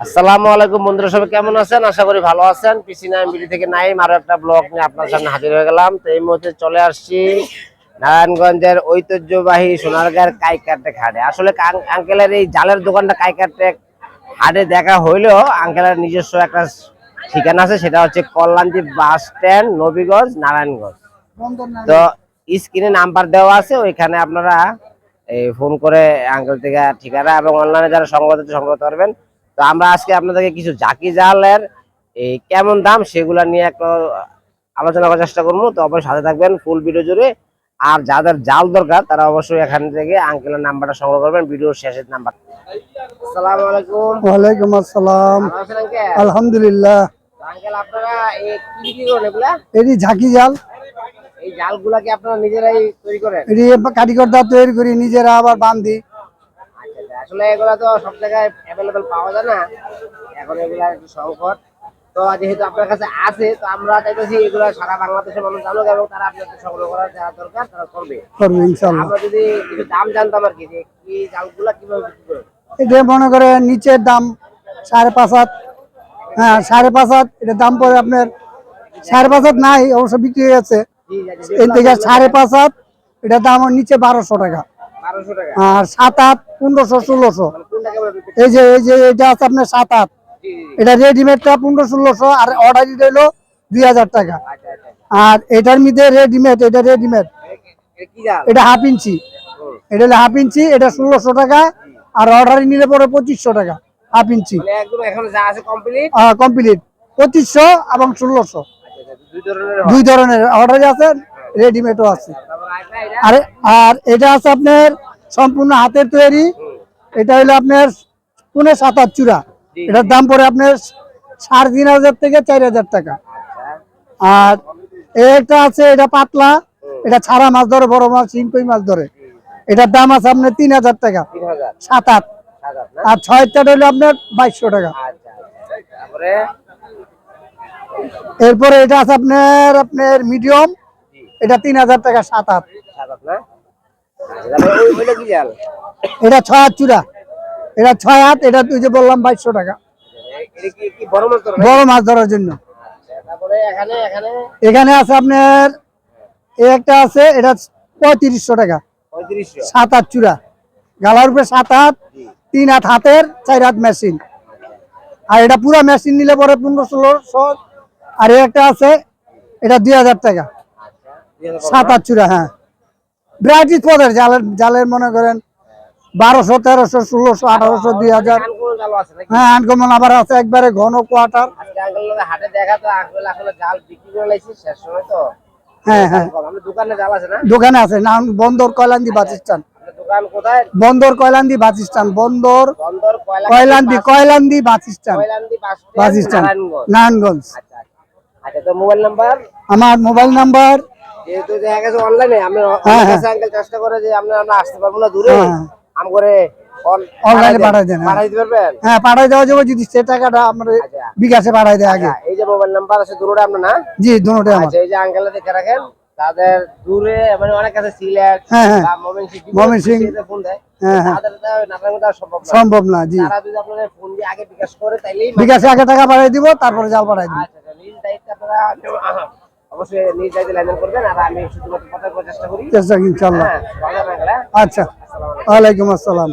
আসসালামু আলাইকুম বন্ধুরা সবাই কেমন আছেন? আশা করি ভালো আছেন। পিসি নাইম বিডি থেকে নাইম আরও একটা ব্লগ নিয়ে আপনার সামনে হাজির হয়ে গেলাম। তো এই মুহূর্তে চলে আসছি নারায়ণগঞ্জের ঐতিহ্যবাহী সোনারগাঁর কাইকারটেক হাটে আসলে আঙ্কেলের এই জালের দোকানটা কাইকারটেক হাটে দেখা হইলেও আঙ্কেলের নিজস্ব একটা ঠিকানা আছে সেটা হচ্ছে কল্যাণদীপ বাস স্ট্যান্ড নবীগঞ্জ নারায়ণগঞ্জ। তো স্ক্রিনে নাম্বার দেওয়া আছে ওইখানে আপনারা এই ফোন করে আঙ্কেল থেকে ঠিকানা এবং অনলাইনে যারা সংগ্রহ করতে সংগ্রহ করতে পারবেন তো আমরা আজকে আপনাদেরকে কিছু জাকি জালের এই কেমন দাম সেগুলা নিয়ে একটা আলোচনা করার চেষ্টা করব। তো অবশ্যই সাথে থাকবেন ফুল ভিডিও জুড়ে। আর যাদের জাল দরকার তারা অবশ্যই এখান থেকে আঙ্কেলের নাম্বারটা সংগ্রহ করবেন ভিডিওর শেষের নাম্বার। আসসালামু আলাইকুম। ওয়ালাইকুম আসসালাম। আলহামদুলিল্লাহ। আঙ্কেল আপনারা এই কি বিক্রি করেন এগুলা? এটি ঝাঁকি জাল। এই জালগুলা কি আপনারা নিজেরাই তৈরি করেন? এটি কারিগর দা তৈরি করি নিজেরা আবার বান্ধি। আসলে এগুলা তো সব জায়গায় অ্যাভেলেবেল পাওয়া যায় না। এখন এগুলা একটু সংকট। তো যেহেতু আপনার কাছে আছে তো আমরা চাইতেছি এগুলা সারা বাংলাদেশের মানুষ জানুক এবং তারা আপনাকে সংগ্রহ করার যারা দরকার তারা করবে। করব ইনশাল্লাহ আমরা যদি কিছু দাম জানতাম আর কি যে কি জালগুলা কীভাবে বিক্রি করে এটা মনে করে নিচের দাম সাড়ে পাঁচ হাত হ্যাঁ সাড়ে পাঁচ হাত এটা দাম পড়ে আপনার সাড়ে পাঁচ হাত নাই অবশ্য বিক্রি হয়ে গেছে। এর থেকে সাড়ে পাঁচ হাত এটা দাম নিচে বারোশো টাকা। আর সাত হাত পনেরোশো ষোলোশো। মানে এই যে এই যে এটা আছে আপনার সাত জি, এটা রেডিমেডটা পনেরো ষোলোশো আর অর্ডার হলো দুই হাজার টাকা। আচ্ছা আচ্ছা। আর এটার মধ্যে রেডিমেড এটা রেডিমেড এটা হাফ ইঞ্চি এটা হলো হাফ ইঞ্চি এটা ষোলোশো টাকা। আর অর্ডার নিলে পরে পঁচিশশো টাকা হাফ ইঞ্চি কমপ্লিট পঁচিশশো এবং ষোলোশো। আচ্ছা দুই ধরনের অর্ডার আছে রেডিমেডও আছে। আর আর এটা আছে আপনার সম্পূর্ণ হাতের তৈরি। এটা হলো আপনার পুনে সাত হাত চূড়া এটার দাম পড়ে আপনার সাড়ে তিন হাজার থেকে চার হাজার টাকা। আর এটা আছে এটা পাতলা। এটা ছাড়া মাছ ধরে বড় মাছ শিঙ্কই মাছ ধরে। এটার দাম আছে আপনার তিন হাজার টাকা। সাত আট। আর ছয় চার হলো আপনার বাইশশো টাকা। আচ্ছা আচ্ছা। এরপরে এটা আছে আপনার আপনার মিডিয়াম। এটা তিন হাজার টাকা সাত হাত। এটা ছয় হাত চূড়া। এটা ছয় হাত এটা তুই যে বললাম বাইশশো টাকা। বড় মাছ ধরার জন্য? আচ্ছা এখানে আছে আপনার এই একটা আছে এটা পঁয়ত্রিশশো টাকা। সাত হাত চূড়া। গালার উপরে সাত হাত তিন হাত হাতের চার হাত মেশিন আর এটা পুরা মেশিন নিলে পরে পনেরো ষোলোশো। আর একটা আছে এটা দুই হাজার টাকা। সাত হাত চূড়া হ্যাঁ। ভ্যারাইটিস পদের জালের জালের মনে করেন বারোশো তেরোশো ষোলোশো আঠারোশো দুই হাজার। হ্যাঁ আনকমন আবার আছে একবারে ঘন তো হ্যাঁ হ্যাঁ। দোকানে আছে না বন্দর কয়লান্দি বাস স্ট্যান্ড। আপনার দোকান কোথায় বন্দর কয়লান্দি বাস বন্দর বন্দর কয়লা Koylandi Koylandi bus stand. Koylandi bus bus stand stand Narayanganj. আচ্ছা আচ্ছা। আচ্ছা তো মোবাইল নাম্বার? আমার মোবাইল নাম্বার যেহেতু দেখা গেছে অনলাইনে আমরা হ্যাঁ, হ্যাঁ। আঙ্কেল চেষ্টা করে যে আমরা আমরা আসতে পারব না দূরে হ্যাঁ। আম করে দেন, হ্যাঁ। পাঠাই দিতে পারবেন হ্যাঁ পাঠাই দেওয়া যাবে যদি সে টাকাটা আমরা আচ্ছা বিকাশে পাঠাই দেয় আগে আচ্ছা, এই যে মোবাইল নাম্বার আছে দুটোটা আপনার না জি দুটোটাই আমার আচ্ছা এই যে দেখে রাখেন তাদের দূরে মানে অনেক কাছে সিলেট হ্যাঁ, হ্যাঁ। বা ময়মনসিংহ ময়মনসিংহ। ফোন দেয় হ্যাঁ, হ্যাঁ। সম্ভব না জি আপনাদের ফোন দিয়ে আগে বিকাশ করে তাইলেই বিকাশে আগে টাকা পাঠাই দিব তারপরে জাল পাঠাই দিব নিজ দায়িত্বে আপনারা অবশ্যই নিজ দায়িত্বে লেনদেন করবেন আর আমি শুধুমাত্র কথা চেষ্টা করি। চেষ্টা ইনশাল্লাহ ভালো থাকবেন, হ্যাঁ? আচ্ছা। ওয়ালাইকুম আসসালাম।